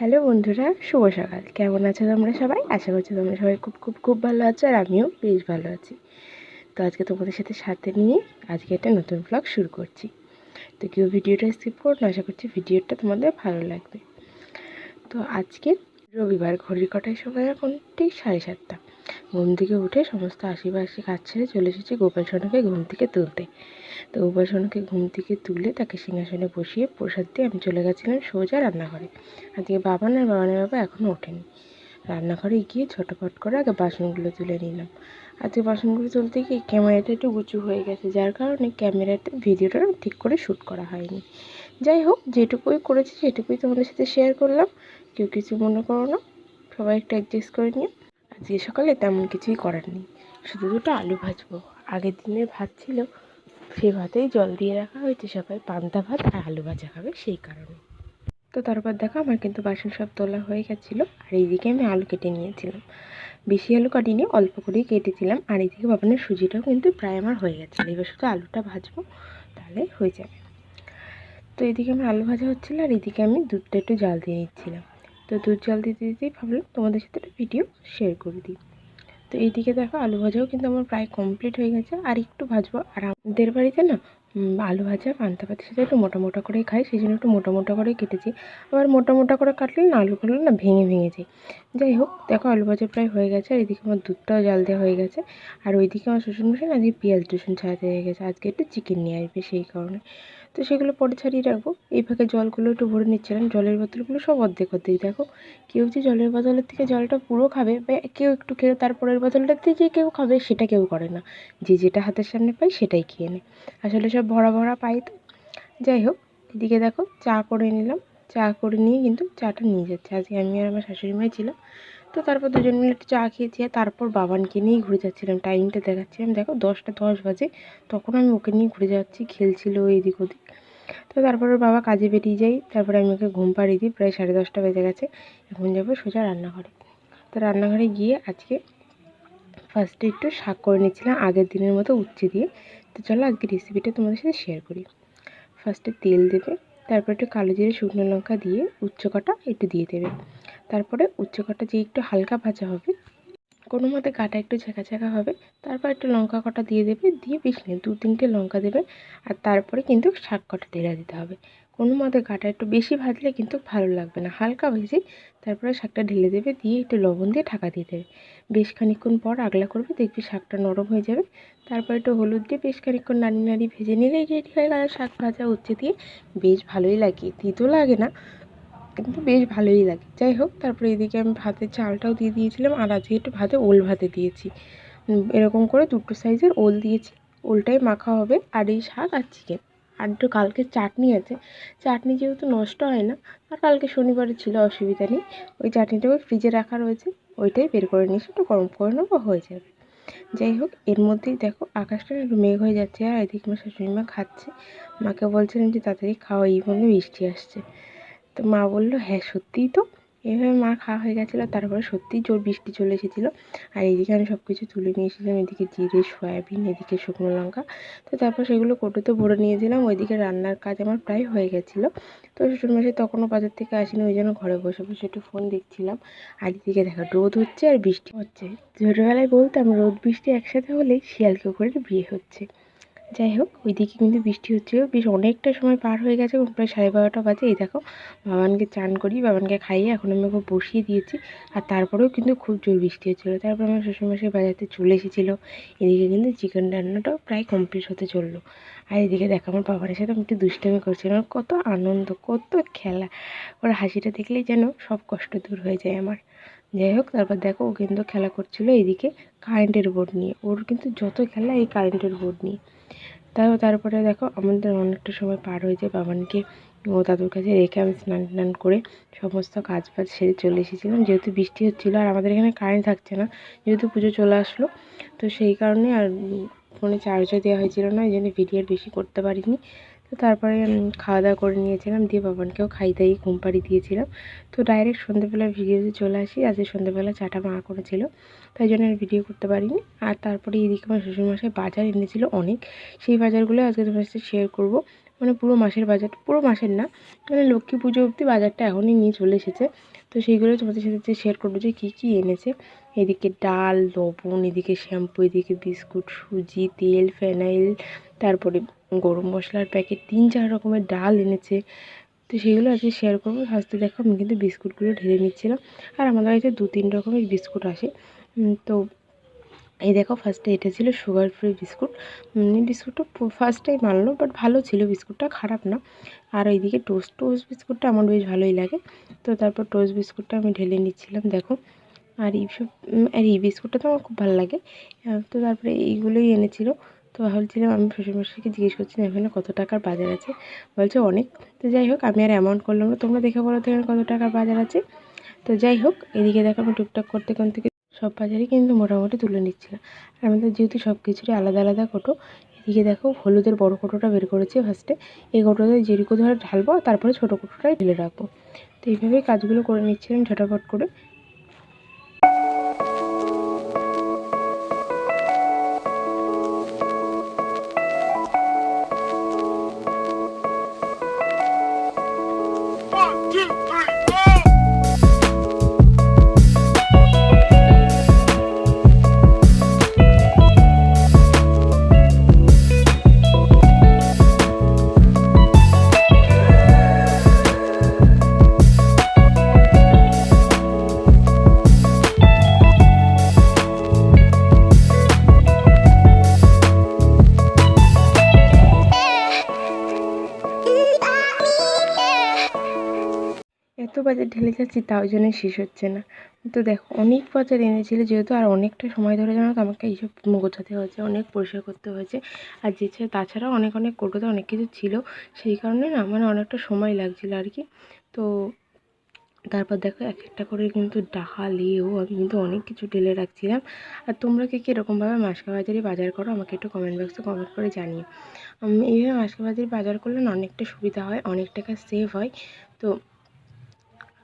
Hello বন্ধুরা, শুভ সকাল। কেমন আছো তোমরা সবাই? আশা করছি তোমরা সবাই খুব খুব খুব ভালো আছো আর আমিও বেশ ভালো আছি। তো আজকে তোমাদের সাথে সাথে নিয়ে আজকে একটা নতুন ব্লগ শুরু করছি। তো কেউ ভিডিওটা স্কিপ করো না, আশা করছি ভিডিওটা তোমাদের ভালো লাগবে। তো আজকে রবিবার, ঘড়ির কটায় সময় এখন? ঠিক সাড়ে সাতটা। ঘুম থেকে উঠে সমস্ত আশিপাশি কাজ ছেড়ে চলে এসেছি গোপাল সোনাকে ঘুম থেকে তুলতে। তো গোপাল সোনাকে ঘুম থেকে তুলে তাকে সিংহাসনে বসিয়ে প্রসাদ দিয়ে আমি চলে গেছিলাম সোজা রান্নাঘরে। আজকে বাবান আর বাবানের বাবা এখনও ওঠেনি। রান্নাঘরে গিয়ে ছোটোপট করে আগে বাসনগুলো তুলে নিলাম। আজকে বাসনগুলো তুলতে গিয়ে ক্যামেরাটা একটু উঁচু হয়ে গেছে, যার কারণে ক্যামেরাতে ভিডিওটা ঠিক করে শ্যুট করা হয়নি। যাই হোক, যেটুকুই করেছি সেটুকুই তোমাদের সাথে শেয়ার করলাম। কেউ কিছু মনে করো না, সবাই একটু অ্যাডজাস্ট করে নিও। আজকে সকালে তেমন কিছুই করার নেই। শুধু দুটো আলু ভাজবো। আগের দিনের ভাত ছিল, সে ভাতেই জল দিয়ে রাখা হয়েছে সবাই পান্তা ভাত আর আলু ভাজা খাবে সেই কারণে। তো তারপর দেখো আমার কিন্তু বাসন সব তোলা হয়ে গেছিল, আর এইদিকে আমি আলু কেটে নিয়েছিলাম। বেশি আলু কাটিনি, অল্প করেই কেটেছিলাম। আর এইদিকে বাবানের সুজিটাও কিন্তু প্রায় আমার হয়ে গেছিল। এবার শুধু আলুটা ভাজবো, তাহলে হয়ে যাবে। তো এদিকে আমার আলু ভাজা হচ্ছিল, আর এদিকে আমি দুধটা একটু জাল দিয়ে নিচ্ছিলাম। তো দুধ জল দিতে দিতেই ভাবলাম তোমাদের সাথে একটা ভিডিও শেয়ার করে দিই। তো এইদিকে দেখো আলু ভাজাও কিন্তু আমার প্রায় কমপ্লিট হয়ে গেছে। আর একটু ভাজবো। আর আমাদের বাড়িতে না আলু ভাজা পান্তা ভাতের সাথে একটু মোটা মোটা করেই খাই সেই জন্য একটু মোটা মোটা করেই কেটেছি। আবার মোটা মোটা করে কাটলে না আলু আলুগুলো না ভেঙে ভেঙে যায়। যাই হোক, দেখো আলু ভাজা প্রায় হয়ে গেছে। আর এদিকে আমার দুধটাও জাল দেওয়া হয়ে গেছে। আর ওইদিকে আমার শ্বশুরমশাই আজকে পেঁয়াজ রসুন ছাড়াতে হয়ে গেছে। আজকে একটু চিকেন নিয়ে আসবে সেই কারণে। তো সেগুলো পরে ছাড়িয়ে রাখব। এই ফাঁকে জলগুলো একটু ভরে নিচ্ছিলাম। জলের বোতলগুলো সব অর্ধেক অর্ধেক দেখো, কেউ যে জলের বোতলের থেকে জলটা পুরো খাবে বা কেউ একটু খেয়ে তারপরের বোতলটা থেকে কেউ খাবে, সেটা কেউ করে না। যে যেটা হাতের সামনে পায়, সেটাই খেয়ে নেয়। আসলে সব ভরা ভরা পাই তো। যাই হোক, এদিকে দেখো, চা করে নিলাম। চা করে নিয়ে কিন্তু চাটা নিয়ে যাচ্ছে। আজকে আমি আর আমার শাশুড়ি মাই ছিলাম তো তারপর দুজন মিলে একটু চা খেয়েছি আর তারপর বাবানকে নিয়েই ঘুরে যাচ্ছিলাম। টাইমটা দেখাচ্ছিলাম। দেখো দশটা দশ বাজে। তখন আমি ওকে নিয়ে ঘুরে যাচ্ছি। খেলছিল এদিক ওদিক। তো তারপরে বাবা কাজে বেরিয়ে যাই তারপরে আমি ওকে ঘুম পাড়িয়ে দিই। প্রায় সাড়ে দশটা বেজে গেছে। এখন যাব সোজা রান্নাঘরে। তো রান্নাঘরে গিয়ে আজকে ফার্স্টে একটু শাক করে নিচ্ছিলাম আগের দিনের মতো উচ্ছে দিয়ে। তো চলো আজকে রেসিপিটা তোমাদের সাথে শেয়ার করি। ফার্স্টে তেল দেবে। তারপর একটু কালো জিরে, শুকনো লঙ্কা দিয়ে উচ্চ কাটা একটু দিয়ে দেবে। তারপরে উচ্চ কাটা যে একটু হালকা ভাজা হবে কোনো মতে গাটা একটু ঝাঁকা ঝাঁকা হবে, তারপর একটু লঙ্কা কটা দিয়ে দেবে, দিয়ে বেশি নেই দু তিনটে লঙ্কা দেবে, আর তারপরে কিন্তু শাক কটা ঢেলে দিতে হবে। কোনো মতে গাটা একটু বেশি ভাজলে কিন্তু ভালো লাগবে না, হালকা ভেজে তারপরে শাকটা ঢেলে দেবে, দিয়ে একটু লবণ দিয়ে ঢাকা দিয়ে দেবে। বেশ খানিক্ষণ পর আগলা করবে, দেখবি শাকটা নরম হয়ে যাবে, তারপর একটু হলুদ দিয়ে বেশ খানিক্ষণ নাড়ি নাড়ি ভেজে নিলেই রেডি হয়ে গেল শাক ভাজা উচ্ছে দিয়ে। বেশ ভালোই লাগে, তিতো লাগে না কিন্তু বেশ ভালোই লাগে। যাই হোক, তারপরে এদিকে আমি ভাতের চালটাও দিয়ে দিয়েছিলাম আর আজকে একটু ভাতে ওল ভাতে দিয়েছি। এরকম করে দুটো সাইজের ওল দিয়েছি। ওলটাই মাখা হবে। আর এই শাক আর চিকেন আর একটু কালকে চাটনি আছে। চাটনি যেহেতু নষ্ট হয় না, আর কালকে শনিবারে ছিল, অসুবিধা নেই। ওই চাটনিটাকে ফ্রিজে রাখা রয়েছে। ওইটাই বের করে নিয়ে একটু গরম করে নেব, হয়ে যাবে। যাই হোক, এর মধ্যেই দেখো আকাশটা একটু মেঘ হয়ে যাচ্ছে। আর এদিকে আমার শাশুড়ি মা খাচ্ছে। মাকে বলছিলাম যে তাড়াতাড়ি খাওয়া এই মনে বৃষ্টি আসছে। তো মা বলল হ্যাঁ সত্যিই তো। এভাবে মা খাওয়া হয়ে গেছিল। তারপরে সত্যিই জোর বৃষ্টি চলে এসেছিল। আর এইদিকে আমি সব কিছু তুলে নিয়ে এসেছিলাম। এদিকে জিরে, সয়াবিন, এদিকে শুকনো লঙ্কা। তো তারপর সেগুলো কোটোতে ভরে নিয়েছিলাম। ওইদিকে রান্নার কাজ আমার প্রায় হয়ে গেছিল। তো শ্বশুরমশাই তখনও বাজার থেকে আসেনি, ওই জন্য ঘরে বসে বসে একটু ফোন দেখছিলাম। আর এদিকে দেখা, রোদ হচ্ছে আর বৃষ্টি হচ্ছে। ছোটোবেলায় বলতাম, রোদ, বৃষ্টি একসাথে হলেই শিয়ালকে করে বিয়ে হচ্ছে। যাই হোক, ওইদিকে কিন্তু বৃষ্টি হচ্ছিল। বেশ অনেকটা সময় পার হয়ে গেছে প্রায় সাড়ে বারোটা বাজে। এই দেখো, বাবানকে চান করি, বাবানকে খাইয়ে এখন আমি ওকে বসিয়ে দিয়েছি। আর তারপরেও কিন্তু খুব জোর বৃষ্টি হচ্ছিল। তারপর আমার শ্বশুরমশাই বাজারতে চলে এসেছিল। এদিকে কিন্তু চিকেন রান্নাটাও প্রায় কমপ্লিট হতে চলল। আর এদিকে দেখো, আমার বাবার সাথে আমি একটু দুষ্টামি করছিলাম। কত আনন্দ, কত খেলা। ওর হাসিটা দেখলেই যেন সব কষ্ট দূর হয়ে যায় আমার। যাই হোক, তারপর দেখো ও কিন্তু খেলা করছিল এদিকে কারেন্টের বোর্ড নিয়ে। ওর কিন্তু যত খেলা, এই কারেন্টের বোর্ড নিয়ে। তাও তারপরে দেখো আমাদের অনেকটা সময় পার হয়ে যায় বাবানকে ও দাদুর কাছে রেখে আমি স্নান টান করে সমস্ত কাজ বাজ সেরে চলে এসেছিলাম। যেহেতু বৃষ্টি হচ্ছিল আর আমাদের এখানে কারেন্ট থাকছে না, যেহেতু পুজো চলে আসলো, তো সেই কারণে আর ফোনে চার্জও দেওয়া হয়েছিল না ওই জন্য ভিডিও আর বেশি করতে পারিনি। তো তারপরে খাওয়া দাওয়া করে নিয়েছিলাম, দিয়ে বাবানকেও খাই দাই, ঘুম পাড়ি দিয়েছিলাম। তো ডাইরেক্ট সন্ধ্যেবেলা ভিডিওতে চলে আসি, আজকে সন্ধ্যেবেলা চাটা মা করেছিল, তাই জন্য আর ভিডিও করতে পারিনি। আর তারপরে এদিকে আমার শ্বশুরমশাই বাজার এনেছিল অনেক, সেই বাজারগুলো আজকে তোমার সাথে শেয়ার করব। মানে পুরো মাসের বাজার, পুরো মাসের না মানে লক্ষ্মী পুজো অবধি বাজারটা এখনই নিয়ে চলে এসেছে। তো সেইগুলো তোমাদের সাথে শেয়ার করব যে কী কী এনেছে। এদিকে ডাল, লবণ, এদিকে শ্যাম্পু, এদিকে বিস্কুট, সুজি, তেল, ফেনাইল, তারপরে গরম মশলার প্যাকেট, তিন চার রকমের ডাল এনেছে। তো সেইগুলো আজকে শেয়ার করব। ফার্স্টে দেখো আমি কিন্তু বিস্কুটগুলো ঢেলে নিচ্ছিলাম। আর আমাদের বাড়িতে দু তিন রকমের বিস্কুট আসে। তো এই দেখো ফার্স্টে এটা ছিল সুগার ফ্রি বিস্কুট বিস্কুটটা ফার্স্ট টাইম আনলো বাট ভালো ছিল বিস্কুটটা খারাপ না। আর এইদিকে টোস্ট টোস্ট বিস্কুটটা আমার বেশ ভালোই লাগে। তো তারপর টোস্ট বিস্কুটটা আমি ঢেলে নিচ্ছিলাম, দেখো। আর এইসব আর এই বিস্কুটটা তো আমার খুব ভালো লাগে। তো তারপরে এইগুলোই এনেছিল। তো ভাবছিলাম আমি শ্বশুরমশাইকে জিজ্ঞেস করছিলাম এখানে কত টাকার বাজার আছে? বলছে, অনেক। তো যাই হোক, আমি আর অ্যামাউন্ট করলাম না। তোমরা দেখে বলো তো এখানে কত টাকার বাজার আছে। তো যাই হোক, এদিকে দেখো আমি টুকটাক করতে করতে সব বাজারই কিন্তু মোটামুটি তুলে নিচ্ছিলাম আর আমাদের যেহেতু সব কিছুরই আলাদা আলাদা কোটো, এদিকে দেখো হলুদের বড় কোটোটা বের করেছি ফার্স্টে এই কোটোতে যেরকম ধরে ঢালবো, তারপরে ছোটো কোটোটাই ঢেলে রাখব। তো এইভাবেই কাজগুলো করে নিচ্ছিলাম ঝটাপট করে। এত বাজার ঢেলে যাচ্ছি তাও জন্য শেষ হচ্ছে না। তো দেখো, অনেক বাজার এনেছিল, যেহেতু আর অনেকটা সময় ধরে জানো তো আমাকে এইসব গোছাতে হয়েছে, অনেক পরিষ্কার করতে হয়েছে। আর যে তাছাড়াও অনেক অনেক কোটোতে অনেক কিছু ছিল, সেই কারণে না মানে অনেকটা সময় লাগছিল আর কি। তো তারপর দেখো, এক একটা করে কিন্তু ডালিয়েও আমি কিন্তু অনেক কিছু ঢেলে রাখছিলাম। আর তোমরা কে কীরকমভাবে মাসকা বাজারে বাজার করো, আমাকে একটু কমেন্ট বক্সে কমেন্ট করে জানিও। এইভাবে মাসকা বাজারে বাজার করলে না অনেকটা সুবিধা হয়, অনেক টাকা সেভ হয়। তো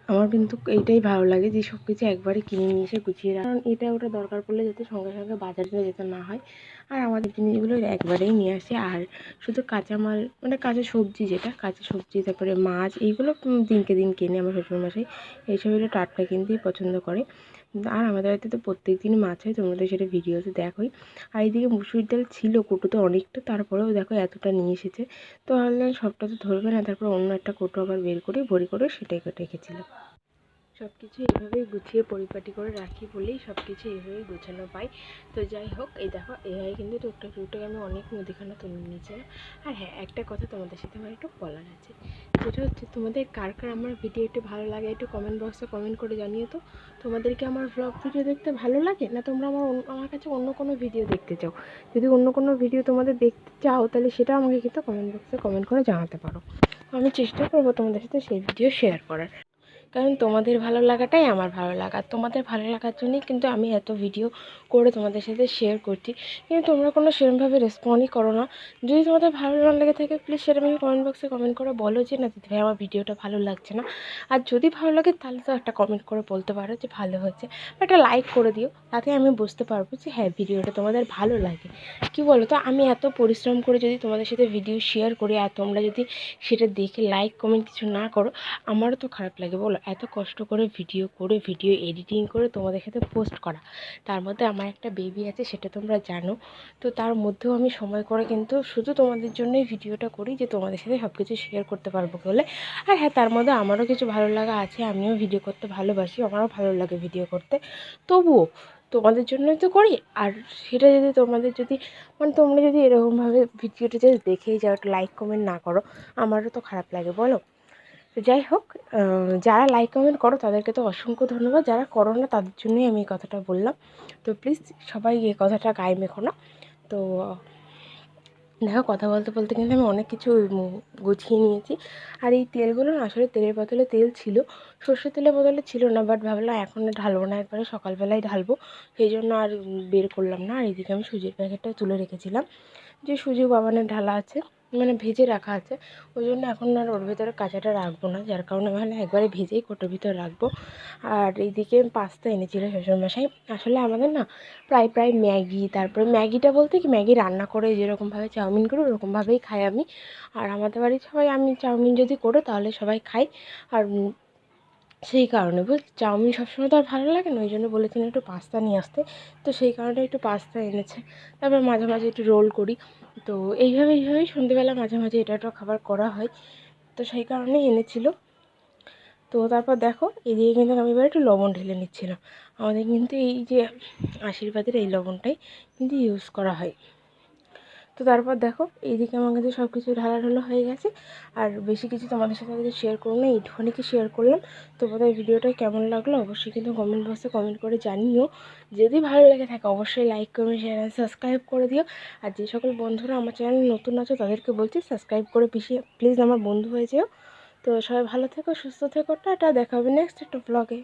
আমার কিন্তু এইটাই ভালো লাগে যে সব কিছু একবারে কিনে নিয়ে এসে গুছিয়ে রাখা। কারণ এটা ওটা দরকার পড়লে যাতে সঙ্গে সঙ্গে বাজারে যেতে না হয়। আর আমাদের জিনিসগুলো একবারেই নিয়ে আসে। আর শুধু কাঁচামাল মানে কাঁচা সবজি যেটা, কাঁচা সবজি, তারপরে মাছ, এইগুলো দিনকে দিন কেনে আমার শ্বশুরমশাই। এইসব হলো টাটকা কিনতেই পছন্দ করে। আর আমাদের বাড়িতে তো প্রত্যেক দিনই মাছ হয়, তোমরা তো সেটা ভিডিওতে দেখোই। আর এইদিকে মুসুর ডাল ছিল কোটোতে অনেকটা, তারপরেও দেখো এতটা নিয়ে এসেছে। তো ভাবলাম সবটা তো ধরবে না, তারপর অন্য একটা কোটো আবার বের করে, ভরি করে সেটাই রেখেছিলাম। সব কিছু এইভাবেই গুছিয়ে পরিপাটি করে রাখি বলেই সব কিছু এইভাবেই গোছানো পাই। তো যাই হোক, এই দেখো এভাবে কিন্তু টুকটাক টুকটাক আমি অনেক মুদিখানা তুলে নিয়েছিলাম। আর হ্যাঁ একটা কথা তোমাদের সাথে আমার একটু বলার আছে। যেটা হচ্ছে তোমাদের কার কার আমার ভিডিও একটু ভালো লাগে, একটু কমেন্ট বক্সে কমেন্ট করে জানিয়ে তো। তোমাদেরকে আমার ব্লগ ভিডিও দেখতে ভালো লাগে না তোমরা আমার আমার কাছে অন্য কোনো ভিডিও দেখতে চাও? যদি অন্য কোনো ভিডিও তোমাদের দেখতে চাও, তাহলে সেটা আমাকে কিন্তু কমেন্ট বক্সে কমেন্ট করে জানাতে পারো। আমি চেষ্টা করব তোমাদের সাথে সেই ভিডিও শেয়ার করার। কারণ তোমাদের ভালো লাগাটাই আমার ভালো লাগা। তোমাদের ভালো লাগার জন্যই কিন্তু আমি এত ভিডিও করে তোমাদের সাথে শেয়ার করছি। কিন্তু তোমরা কোনো সেরকমভাবে রেসপন্ডই করো না। যদি তোমাদের ভালো না লেগে থাকে প্লিজ সেটা আমাকে কমেন্ট বক্সে কমেন্ট করে। বলো যে, না, দিদি ভাই, আমার ভিডিওটা ভালো লাগছে না। আর যদি ভালো লাগে, তাহলে তো একটা কমেন্ট করে বলতে পারো যে, ভালো হয়েছে। বা একটা লাইক করে দিও, তাতে আমি বুঝতে পারব যে হ্যাঁ ভিডিওটা তোমাদের ভালো লাগে। কি বলো তো আমি এত পরিশ্রম করে যদি তোমাদের সাথে ভিডিও শেয়ার করি, আর তোমরা যদি সেটা দেখে লাইক কমেন্ট কিছু না করো, আমারও তো খারাপ লাগে, বলো। এত কষ্ট করে ভিডিও করে ভিডিও এডিটিং করে তোমাদের সাথে পোস্ট করা। তার মধ্যে আমার একটা বেবি আছে, সেটা তোমরা জানো। তো তার মধ্যেও আমি সময় করে কিন্তু শুধু তোমাদের জন্যই ভিডিওটা করি, যে তোমাদের সাথে সব কিছু শেয়ার করতে পারব বলে। আর হ্যাঁ তার মধ্যে আমারও কিছু ভালো লাগা আছে, আমিও ভিডিও করতে ভালোবাসি, আমারও ভালো লাগে ভিডিও করতে। তবুও তোমাদের জন্যই তো করি, আর সেটা যদি তোমাদের যদি মানে তোমরা যদি এরকমভাবে ভিডিওটা যদি দেখেই যাও, একটু লাইক কমেন্ট না করো, আমারও তো খারাপ লাগে, বলো। তো যাই হোক যারা লাইক কমেন্ট করো, তাদেরকে তো অসংখ্য ধন্যবাদ। যারা করো না, তাদের জন্যই আমি এই কথাটা বললাম। তো প্লিজ সবাই এই কথাটা গায়ে মেখো না। তো, দেখো, কথা বলতে বলতে কিন্তু আমি অনেক কিছু গুছিয়ে নিয়েছি। আর এই তেলগুলো না, আসলে তেলের বদলে তেল ছিল। সর্ষের তেলের বদলে ছিল না বাট ভাবলাম এখন ঢালবো না, একবারে সকালবেলায় ঢালবো। সেই জন্য আর বের করলাম না। আর এদিকে আমি সুজির প্যাকেটটা তুলে রেখেছিলাম। যে সুজি বাবানের ঢালা আছে মানে ভেজে রাখা আছে। ওই জন্য এখন আর ওর ভেতরে কাঁচাটা রাখব না। যার কারণে মানে একবারে ভেজেই কোটোর ভিতরে রাখব। আর এইদিকে পাস্তা এনেছিল শ্বশুরমশাই। আসলে আমাদের না প্রায় প্রায় ম্যাগি, তারপরে ম্যাগিটা বলতে কি, ম্যাগি রান্না করে যেরকমভাবে চাউমিন করি, ওরকমভাবেই খাই আমি। আর আমাদের বাড়ির সবাই আমি চাউমিন যদি করো তাহলে সবাই খাই আর সেই কারণে। বুঝ, চাউমিন সবসময় তো আর ভালো লাগে না ওই জন্য বলেছিলেন একটু পাস্তা নিয়ে আসতে। তো সেই কারণে একটু পাস্তা এনেছে। তারপর মাঝে মাঝে একটু রোল করি। তো এইভাবে, এইভাবেই সন্ধেবেলা মাঝে মাঝে এটা একটা খাবার করা হয়। তো সেই কারণেই এনেছিল। তো তারপর দেখো, এদিকে কিন্তু আমি এবার একটু লবণ ঢেলে নিচ্ছিলাম। আমাদের কিন্তু এই যে আশীর্বাদের এই লবণটাই কিন্তু ইউজ করা হয়। তো তারপর দেখো, এইদিকে আমার কাছে সব কিছু ঢালা ঢালাঢালো হয়ে গেছে। আর বেশি কিছু তোমাদের সাথে কিছু শেয়ার করব না, এইটুখানিকে শেয়ার করলাম। তো তোমাদের ভিডিওটা কেমন লাগল অবশ্যই কিন্তু কমেন্ট বক্সে কমেন্ট করে জানিও। যদি ভালো লেগে থাকে অবশ্যই লাইক কমেন্ট শেয়ার আর সাবস্ক্রাইব করে দিও। আর যে সকল বন্ধুরা আমার চ্যানেল নতুন আছো, তাদেরকে বলছি সাবস্ক্রাইব করে পিছিয়ে প্লিজ আমার বন্ধু হয়ে যেও। তো সবাই ভালো থেকো, সুস্থ থেকো, টাটা, দেখা হবে নেক্সট একটা ব্লগে